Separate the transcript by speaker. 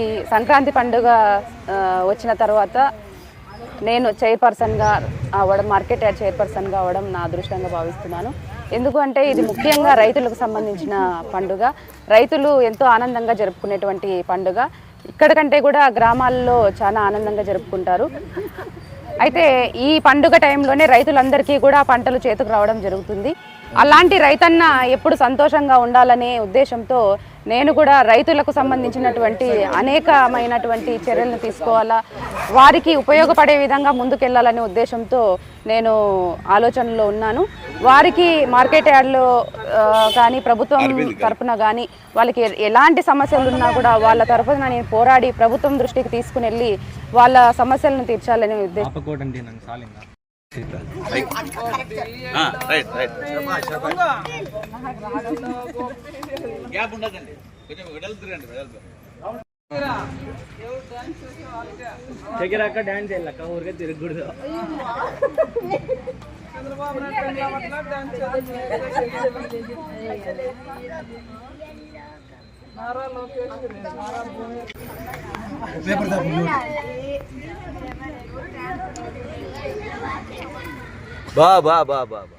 Speaker 1: ఈ సంక్రాంతి పండుగ వచ్చిన తర్వాత నేను చైర్పర్సన్గా అవ్వడం మార్కెట్ యాడ్ చైర్పర్సన్గా అవ్వడం నా అదృష్టంగా భావిస్తున్నాను. ఎందుకంటే ఇది ముఖ్యంగా రైతులకు సంబంధించిన పండుగ. రైతులు ఎంతో ఆనందంగా జరుపుకునేటువంటి పండుగ. ఇక్కడ కంటే కూడా గ్రామాల్లో చాలా ఆనందంగా జరుపుకుంటారు. అయితే ఈ పండుగ టైంలోనే రైతులందరికీ కూడా పంటలు చేతికి రావడం జరుగుతుంది. అలాంటి రైతన్న ఎప్పుడు సంతోషంగా ఉండాలనే ఉద్దేశంతో నేను కూడా రైతులకు సంబంధించినటువంటి అనేకమైనటువంటి చర్యలను తీసుకోవాలా? వారికి ఉపయోగపడే విధంగా ముందుకెళ్ళాలనే ఉద్దేశంతో నేను ఆలోచనలో ఉన్నాను. వారికి మార్కెట్ యార్డ్లో కానీ ప్రభుత్వం తరపున కానీ వాళ్ళకి ఎలాంటి సమస్యలు ఉన్నా కూడా వాళ్ళ తరపున నేను పోరాడి ప్రభుత్వం దృష్టికి తీసుకుని వెళ్ళి వాళ్ళ సమస్యలను తీర్చాలనే ఉద్దేశం.
Speaker 2: గ్యాప్ ఉండదండి. కొంచెం వెడల్తురండి వెడల్తు
Speaker 3: దగ్గరక్క డాన్స్ చేయాలక్క ఊరికే తిరగకూడదు.
Speaker 2: బా బా బా బా బా.